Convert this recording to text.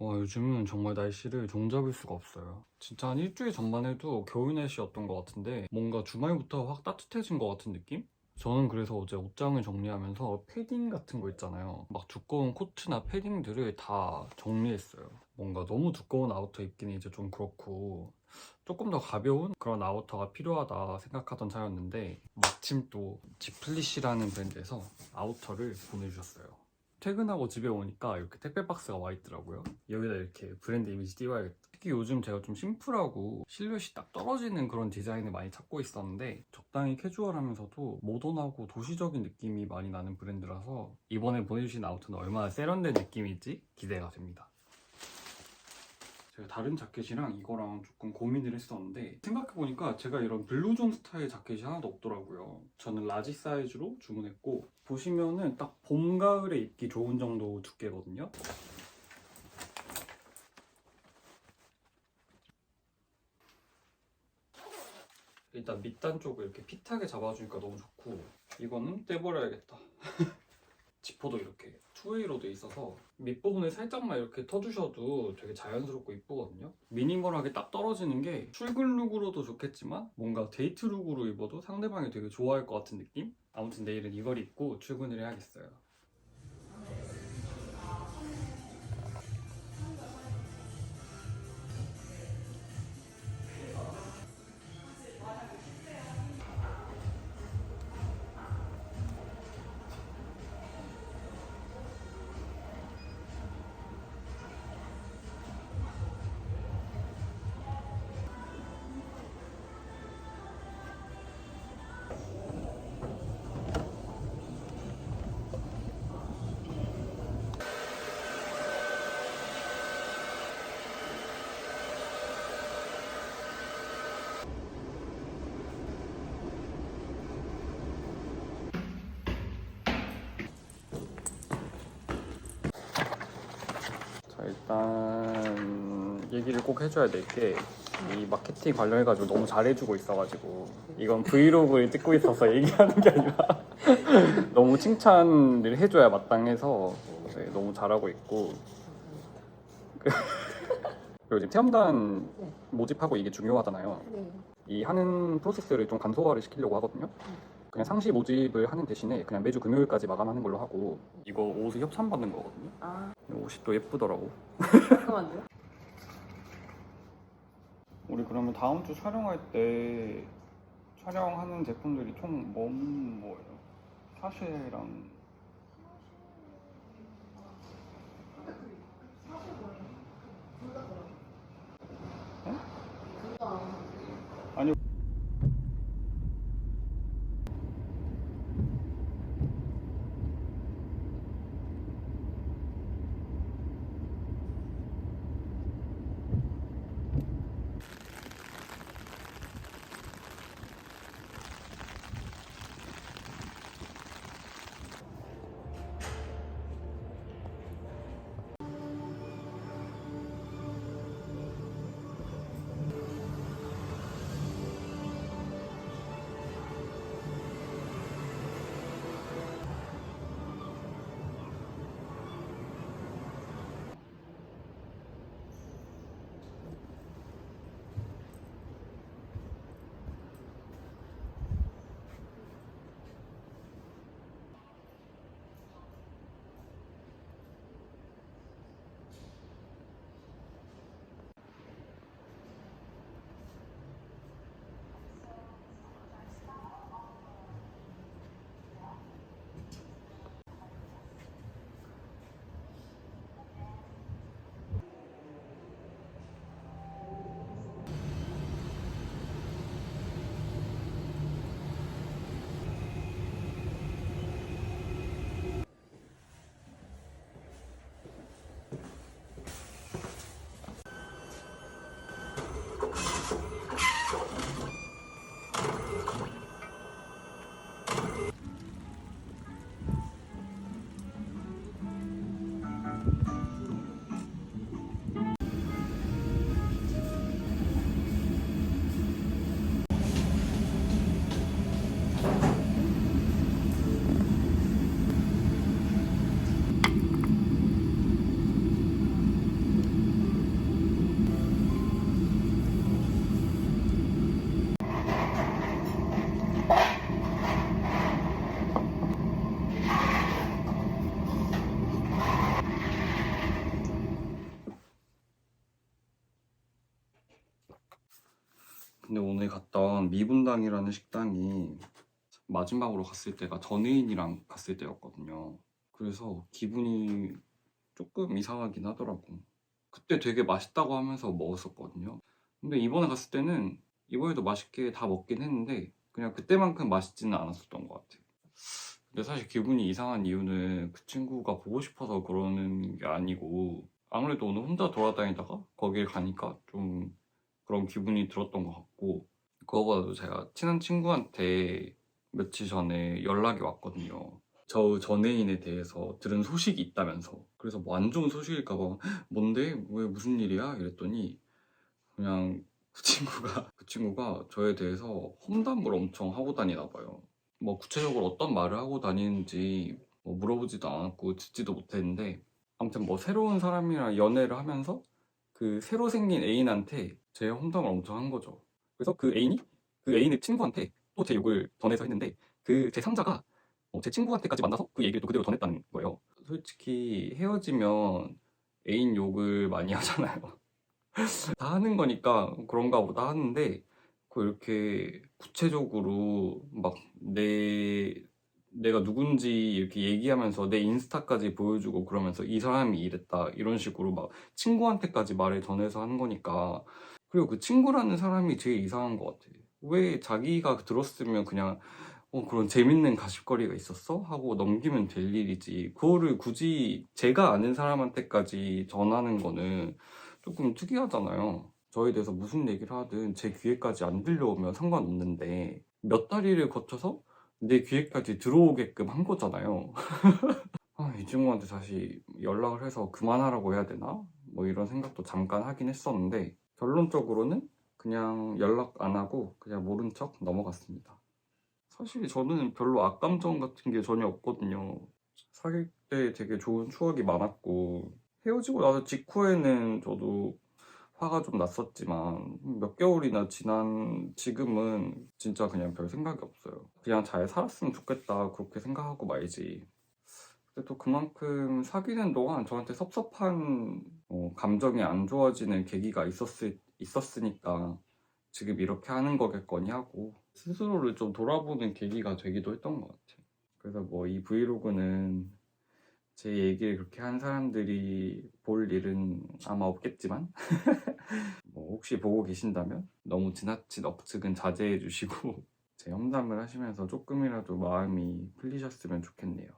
와, 요즘은 정말 날씨를 종잡을 수가 없어요. 진짜 한 일주일 전만 해도 겨울 날씨였던 것 같은데 뭔가 주말부터 확 따뜻해진 것 같은 느낌? 저는 그래서 어제 옷장을 정리하면서 패딩 같은 거 있잖아요. 막 두꺼운 코트나 패딩들을 다 정리했어요. 뭔가 너무 두꺼운 아우터 입기는 이제 좀 그렇고 조금 더 가벼운 그런 아우터가 필요하다 생각하던 차였는데 마침 또 지플리시라는 브랜드에서 아우터를 보내주셨어요. 퇴근하고 집에 오니까 이렇게 택배 박스가 와 있더라고요. 여기다 이렇게 브랜드 이미지 띄워야겠다. 특히 요즘 제가 좀 심플하고 실루엣이 딱 떨어지는 그런 디자인을 많이 찾고 있었는데 적당히 캐주얼하면서도 모던하고 도시적인 느낌이 많이 나는 브랜드라서 이번에 보내주신 아우터는 얼마나 세련된 느낌일지 기대가 됩니다. 제가 다른 자켓이랑 이거랑 조금 고민을 했었는데 생각해보니까 제가 이런 블루존 스타일 자켓이 하나도 없더라고요. 저는 라지 사이즈로 주문했고 보시면은 딱 봄, 가을에 입기 좋은 정도 두께거든요. 일단 밑단 쪽을 이렇게 핏하게 잡아주니까 너무 좋고 이거는 떼버려야겠다. 지퍼도 이렇게 투웨이로 돼 있어서 밑부분을 살짝만 이렇게 터주셔도 되게 자연스럽고 이쁘거든요. 미니멀하게 딱 떨어지는 게 출근 룩으로도 좋겠지만 뭔가 데이트 룩으로 입어도 상대방이 되게 좋아할 것 같은 느낌? 아무튼 내일은 이걸 입고 출근을 해야겠어요. 일단 얘기를 꼭 해줘야 될 게 이 마케팅 관련해가지고 너무 잘해주고 있어가지고 이건 브이로그를 찍고 있어서 얘기하는 게 아니라 너무 칭찬을 해줘야 마땅해서 네, 너무 잘하고 있고 그- 그리고 지금 체험단 모집하고 이게 중요하잖아요 네. 이 하는 프로세스를 좀 간소화를 시키려고 하거든요. 그냥 상시 모집을 하는 대신에 그냥 매주 금요일까지 마감하는 걸로 하고 이거 옷을 협찬 받는 거거든요. 아, 옷이 또 예쁘더라고. 잠깐만요. 우리 그러면 다음 주 촬영할 때 촬영하는 제품들이 총 뭔 뭐예요? 사쉐랑 근데 오늘 갔던 미분당이라는 식당이 마지막으로 갔을 때가 전혜인이랑 갔을 때였거든요. 그래서 기분이 조금 이상하긴 하더라고. 그때 되게 맛있다고 하면서 먹었었거든요. 근데 이번에 갔을 때는 이번에도 맛있게 다 먹긴 했는데 그냥 그때만큼 맛있지는 않았었던 것 같아. 근데 사실 기분이 이상한 이유는 그 친구가 보고 싶어서 그러는 게 아니고 아무래도 오늘 혼자 돌아다니다가 거길 가니까 좀 그런 기분이 들었던 것 같고 그거보다도 제가 친한 친구한테 며칠 전에 연락이 왔거든요. 저 전애인에 대해서 들은 소식이 있다면서 그래서 뭐 안 좋은 소식일까봐 뭔데 왜 무슨 일이야 이랬더니 그냥 그 친구가 그 친구가 저에 대해서 험담을 엄청 하고 다니나 봐요. 뭐 구체적으로 어떤 말을 하고 다니는지 뭐 물어보지도 않았고 듣지도 못했는데 아무튼 뭐 새로운 사람이랑 연애를 하면서 그 새로 생긴 애인한테 제 험담을 엄청 한 거죠. 그래서 그 애인이 그 애인의 친구한테 또 제 욕을 전해서 했는데 그 제 3자가 제 친구한테까지 만나서 그 얘기를 또 그대로 전했다는 거예요. 솔직히 헤어지면 애인 욕을 많이 하잖아요. 다 하는 거니까 그런가 보다 하는데 그 이렇게 구체적으로 막 내 내가 누군지 이렇게 얘기하면서 내 인스타까지 보여주고 그러면서 이 사람이 이랬다 이런 식으로 막 친구한테까지 말을 전해서 하는 거니까 그리고 그 친구라는 사람이 제일 이상한 것 같아. 왜 자기가 들었으면 그냥 어, 그런 재밌는 가십거리가 있었어? 하고 넘기면 될 일이지. 그거를 굳이 제가 아는 사람한테까지 전하는 거는 조금 특이하잖아요. 저에 대해서 무슨 얘기를 하든 제 귀에까지 안 들려오면 상관없는데 몇 다리를 거쳐서 내 귀에까지 들어오게끔 한 거잖아요. 아, 이 친구한테 다시 연락을 해서 그만하라고 해야 되나? 뭐 이런 생각도 잠깐 하긴 했었는데 결론적으로는 그냥 연락 안 하고 그냥 모른 척 넘어갔습니다. 사실 저는 별로 악감정 같은 게 전혀 없거든요. 사귈 때 되게 좋은 추억이 많았고 헤어지고 나서 직후에는 저도 화가 좀 났었지만 몇 개월이나 지난 지금은 진짜 그냥 별 생각이 없어요. 그냥 잘 살았으면 좋겠다 그렇게 생각하고 말지. 근데 또 그만큼 사귀는 동안 저한테 섭섭한 어, 감정이 안 좋아지는 계기가 있었을, 있었으니까 지금 이렇게 하는 거겠거니 하고 스스로를 좀 돌아보는 계기가 되기도 했던 것 같아요. 그래서 뭐 이 브이로그는 제 얘기를 그렇게 한 사람들이 볼 일은 아마 없겠지만 뭐 혹시 보고 계신다면 너무 지나친 억측은 자제해 주시고 제 험담을 하시면서 조금이라도 마음이 풀리셨으면 좋겠네요.